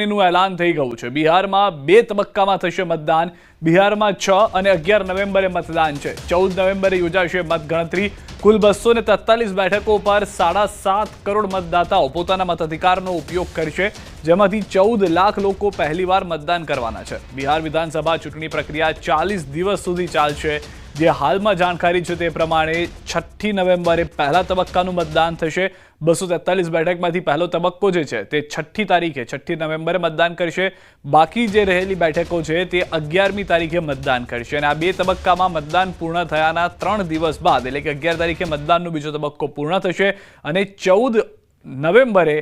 ચૂંટણીનું એલાન થઈ ગયું છે. બિહારમાં બે તબક્કામાં થશે મતદાન. બિહારમાં છ અને અગિયાર નવેમ્બરે મતદાન છે. ચૌદ નવેમ્બરે યોજાશે મતગણતરી. કુલ બસો ને તેતાલીસ બેઠકો પર સાડા સાત કરોડ મતદાતાઓ પોતાના મતાધિકારનો ઉપયોગ કરશે, જેમાંથી ચૌદ લાખ લોકો પહેલીવાર મતદાન કરવાના છે. બિહાર વિધાનસભા ચૂંટણી પ્રક્રિયા ચાલીસ દિવસ સુધી ચાલશે. જે હાલમાં જાણકારી છે તે પ્રમાણે છઠ્ઠી નવેમ્બરે પહેલા તબક્કાનું મતદાન થશે. બસો તેતાલીસ બેઠકમાંથી પહેલો તબક્કો જે છે તે છઠ્ઠી તારીખે, છઠ્ઠી નવેમ્બરે મતદાન કરશે. બાકી જે રહેલી બેઠકો છે તે અગિયારમી તારીખે મતદાન કરશે અને આ બે તબક્કામાં મતદાન પૂર્ણ થયાના ત્રણ દિવસ બાદ, એટલે કે અગિયાર તારીખે મતદાનનો બીજો તબક્કો પૂર્ણ થશે અને ચૌદ નવેમ્બરે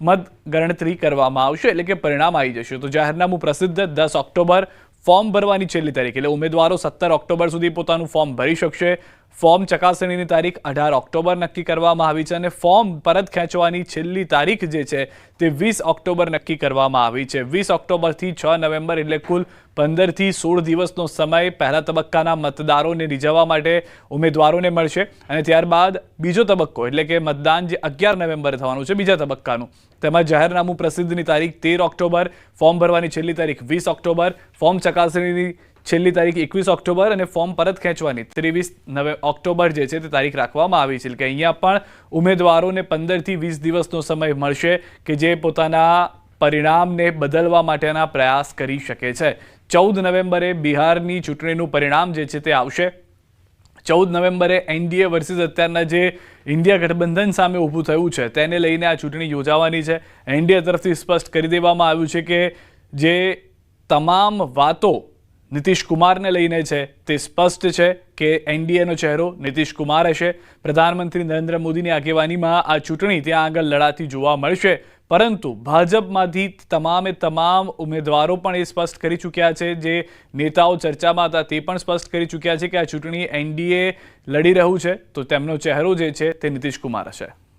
મત ગણતરી કરવામાં આવશે, એટલે કે પરિણામ આવી જશે. તો જાહેરનામું પ્રસિદ્ધ દસ ઓક્ટોબર ફોર્મ ભરવાની છેલ્લી તારીખ. એટલે ઉમેદવારો સત્તર ઓક્ટોબર સુધી પોતાનું ફોર્મ ભરી શકશે. ફોર્મ ચકાસણીની તારીખ અઢાર ઓક્ટોબર નક્કી કરવામાં આવી છે અને ફોર્મ પરત ખેંચવાની છેલ્લી તારીખ જે છે તે વીસ ઓક્ટોબર નક્કી કરવામાં આવી છે. વીસ ઓક્ટોબરથી છ નવેમ્બર એટલે કુલ પંદરથી સોળ દિવસનો સમય પહેલા તબક્કાના મતદારોને રીઝવવા માટે ઉમેદવારોને મળશે અને ત્યારબાદ બીજો તબક્કો એટલે કે મતદાન જે અગિયાર નવેમ્બરે થવાનું છે બીજા તબક્કાનું. તેમાં જાહેરનામું પ્રસિદ્ધની તારીખ તેર ઓક્ટોબર, ફોર્મ ભરવાની છેલ્લી તારીખ વીસ ઓક્ટોબર, ફોર્મ ચકાસણીની છેલ્લી તારીખ એકવીસ ઓક્ટોબર અને ફોર્મ પરત ખેંચવાની. ત્રેવીસ નવે ઓક્ટોબર જે છે તે તારીખ રાખવામાં આવી છે. કે અહીંયા પણ ઉમેદવારોને પંદરથી વીસ દિવસનો સમય મળશે કે જે પોતાના પરિણામને બદલવા માટેના પ્રયાસ કરી શકે છે. ચૌદ નવેમ્બરે બિહારની ચૂંટણીનું પરિણામ જે છે તે આવશે. ચૌદ નવેમ્બરે એનડીએ વર્સિસ અત્યારના જે ઇન્ડિયા ગઠબંધન સામે ઊભું થયું છે, તેને લઈને આ ચૂંટણી યોજાવાની છે. એનડીએ તરફથી સ્પષ્ટ કરી દેવામાં આવ્યું છે કે જે તમામ વાતો નીતિશ કુમારને લઈને છે. તે સ્પષ્ટ છે કે એનડીએનો ચહેરો નીતિશ કુમાર હશે. પ્રધાનમંત્રી નરેન્દ્ર મોદીની આગેવાનીમાં આ ચૂંટણી ત્યાં આગળ લડાતી જોવા મળશે. પરંતુ ભાજપમાંથી તમામે તમામ ઉમેદવારો પણ એ સ્પષ્ટ કરી ચૂક્યા છે. જે નેતાઓ ચર્ચામાં હતા તે પણ સ્પષ્ટ કરી ચૂક્યા છે કે આ ચૂંટણી એનડીએ લડી રહ્યું છે. તો તેમનો ચહેરો જે છે તે નીતિશ કુમાર હશે.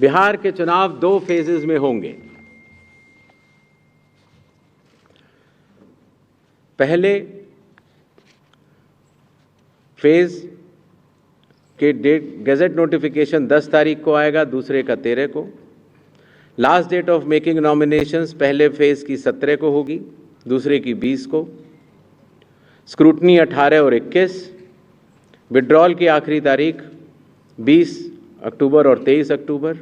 बिहार के चुनाव दो फेजेस में होंगे। पहले फ़ेज़ के डेट गैजेट नोटिफिकेशन 10 तारीख को आएगा, दूसरे का 13 को। Last date of making nominations पहले फ़ेज़ की 17 को होगी, दूसरे की 20 को। स्क्रूटनी 18 और 21 विड्रॉल की आखिरी तारीख 20 अक्टूबर और 23 अक्टूबर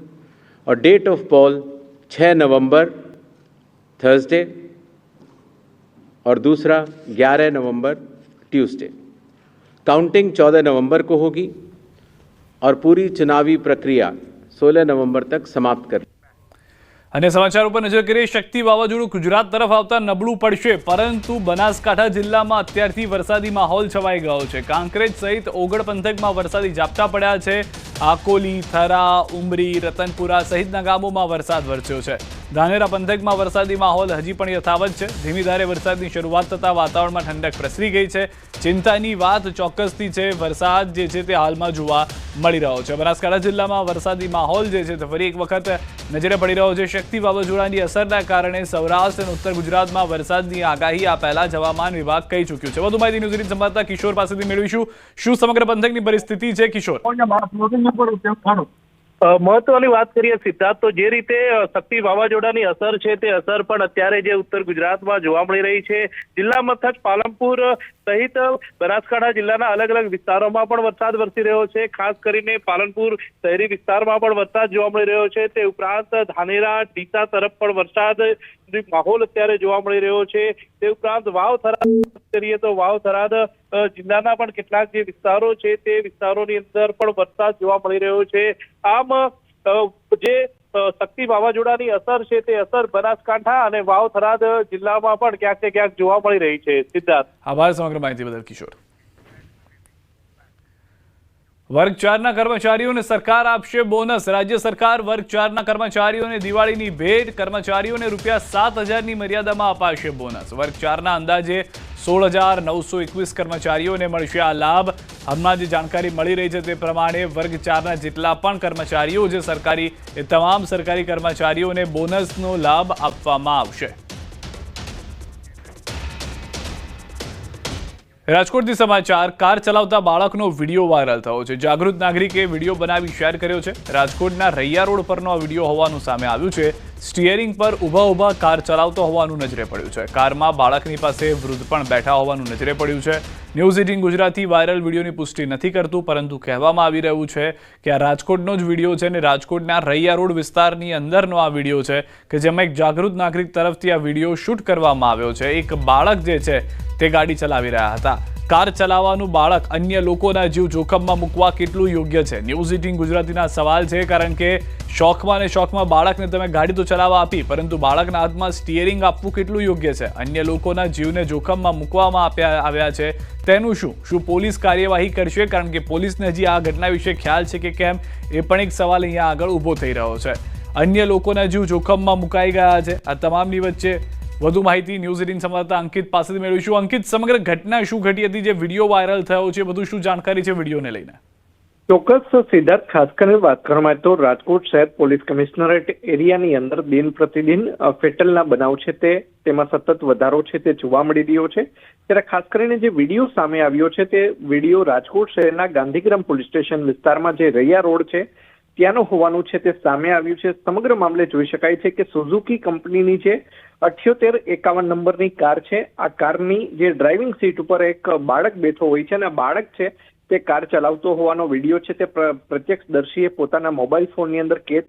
और डेट ऑफ पॉल 6 नवंबर थर्सडे और दूसरा 11 नवंबर ट्यूसडे काउंटिंग 14 नवंबर को होगी और पूरी चुनावी प्रक्रिया 16 नवंबर तक समाप्त कर અને સમાચાર ઉપર નજર કરીએ શક્તિ વાવાઝોડું ગુજરાત તરફ આવતા નબળું પડશે પરંતુ બનાસકાંઠા જિલ્લામાં અત્યારથી વરસાદી માહોલ છવાઈ ગયો છે કાંકરેજ સહિત ઓગળ પંથકમાં વરસાદી ઝાપટા પડ્યા છે આકોલી, થરા, ઉમરી, રતનપુરા સહિતના ગામોમાં વરસાદ વરસ્યો છે. ધાનેરા પંથકમાં વરસાદી માહોલ હજી પણ યથાવત છે. ધીમી ધારે વરસાદની શરૂઆત થતાં વાતાવરણમાં ઠંડક પ્રસરી ગઈ છે. ચિંતાની વાત ચોક્કસથી છે. વરસાદ જે છે તે હાલમાં જોવા મળી રહ્યો છે. બનાસકાંઠા જિલ્લામાં વરસાદી માહોલ જે છે તે ફરી એક વખત નજરે પડી રહ્યો છે શક્તિ વાવાઝોડાની અસરના કારણે સૌરાષ્ટ્ર અને ઉત્તર ગુજરાતમાં વરસાદની આગાહી આ પહેલા જ હવામાન વિભાગ કહી ચૂક્યું છે. વધુ માહિતી ન્યૂઝ એટીન સંવાદદાતા કિશોર પાસેથી મેળવીશું. શું સમગ્ર પંથકની પરિસ્થિતિ છે, કિશોર? મહત્વની વાત કરીએ સિદ્ધાર્થ, તો જે રીતે શક્તિ વાવાઝોડાની અસર છે તે અસર પણ અત્યારે જે ઉત્તર ગુજરાતમાં જોવા મળી રહી છે. જિલ્લા મથક પાલનપુર સહિત બનાસકાંઠા જિલ્લાના અલગ અલગ વિસ્તારોમાં પણ વરસાદ વરસી રહ્યો છે. ખાસ કરીને પાલનપુર શહેરી વિસ્તારમાં પણ વરસાદ જોવા મળી રહ્યો છે. તે ઉપરાંત ધાનેરા, ડીસા તરફ પણ વરસાદ માહોલ અત્યારે જોવા મળી રહ્યો છે. તે ઉપરાંત વાવ થરાદ કરીએ તો વાવ થરાદ જિલ્લાના પણ કેટલાક જે વિસ્તારો છે તે વિસ્તારોની અંદર પણ વરસાદ જોવા મળી રહ્યો છે. આમ જે શક્તિ વાવાઝોડાની અસર છે તે અસર બનાસકાંઠા અને વાવ થરાદ જિલ્લામાં પણ ક્યાંક ને ક્યાંક જોવા મળી રહી છે. સિદ્ધાર્થ. આભાર સમગ્ર માહિતી બદલ, કિશોર. વર્ગ ચારના કર્મચારીઓને સરકાર આપશે બોનસ. રાજ્ય સરકાર વર્ગ ચારના કર્મચારીઓને દિવાળીની ભેટ, કર્મચારીઓને રૂપિયા સાત હજારની મર્યાદામાં અપાશે બોનસ. વર્ગ ચારના અંદાજે સોળ હજાર નવસો એકવીસ કર્મચારીઓને મળશે આ લાભ. હમણાં જે જાણકારી મળી રહી છે તે પ્રમાણે વર્ગ ચારના જેટલા પણ કર્મચારીઓ છે સરકારી, એ તમામ સરકારી કર્મચારીઓને બોનસનો લાભ આપવામાં આવશે. રાજકોટથી સમાચાર, કાર ચલાવતા બાળકનો વીડિયો વાયરલ થયો છે. જાગૃત નાગરિકે વીડિયો બનાવી શેર કર્યો છે. રાજકોટના રૈયા રોડ પરનો આ વીડિયો હોવાનું સામે આવ્યું છે. સ્ટિયરિંગ પર ઊભા ઊભા કાર ચલાવતો હોવાનું નજરે પડ્યું છે. કારમાં બાળકની પાસે વૃદ્ધ પણ બેઠા હોવાનું નજરે પડ્યું છે. ન્યૂઝ એટીન ગુજરાતી વાયરલ વિડીયોની પુષ્ટિ નથી કરતું, પરંતુ કહેવામાં આવી રહ્યું છે કે આ રાજકોટનો જ વીડિયો છે અને રાજકોટના રૈયા રોડ વિસ્તારની અંદરનો આ વીડિયો છે કે જેમાં એક જાગૃત નાગરિક તરફથી આ વીડિયો શૂટ કરવામાં આવ્યો છે. એક બાળક જે છે તે ગાડી ચલાવી રહ્યા હતા. કાર ચલાવવાનું બાળક અન્ય લોકોના જીવ જોખમમાં મૂકવા કેટલું યોગ્ય છે? ન્યૂઝ એટીન ગુજરાતીના સવાલ છે, કારણ કે શોખમાં અને શોખમાં બાળકને તમે ગાડી તો ચલાવવા આપી, પરંતુ બાળકના હાથમાં સ્ટિયરિંગ આપવું કેટલું યોગ્ય છે? અન્ય લોકોના જીવને જોખમમાં મૂકવામાં આપ્યા, આવ્યા છે. તેનું શું? શું પોલીસ કાર્યવાહી કરશે? કારણ કે પોલીસને હજી આ ઘટના વિશે ખ્યાલ છે કે કેમ? એ પણ એક સવાલ અહીંયા આગળ ઊભો થઈ રહ્યો છે. અન્ય લોકોના જીવ જોખમમાં મુકાઈ ગયા છે. આ તમામની વચ્ચે વધુ માહિતી ન્યૂઝ એટીન સંવાદદાતા અંકિત પાસેથી મેળવીશું. અંકિત, સમગ્ર ઘટના શું ઘટી હતી? જે વીડિયો વાયરલ થયો છે, બધું શું જાણકારી છે વિડીયોને લઈને? ચોક્કસ, સિદ્ધાર્થ, ખાસ કરીને વાત કરવામાં તો રાજકોટ શહેર પોલીસ કમિશનરેટ એરિયાની અંદર દિન પ્રતિદિન ફેટલના બનાવ છે તે, તેમાં સતત વધારો છે, તે જોવા મળી રહ્યો છે. ત્યારે ખાસ કરીને જે વીડિયો સામે આવ્યો છે તે વીડિયો રાજકોટ શહેરના ગાંધીગ્રામ પોલીસ સ્ટેશન વિસ્તારમાં જે રૈયા રોડ છે ત્યાંનું હોવાનું છે તે સામે આવ્યું છે. સમગ્ર મામલે જોઈ શકાય છે કે સુઝુકી કંપનીની જે અઠ્યોતેર એકાવન નંબરની કાર છે, આ કારની જે ડ્રાઇવિંગ સીટ ઉપર એક બાળક બેઠો હોય છે અને બાળક છે તે કાર ચલાવતો હોવાનો વીડિયો છે તે પ્ર- પ્રત્યક્ષદર્શીએ પોતાના મોબાઈલ ફોનની અંદર કેદ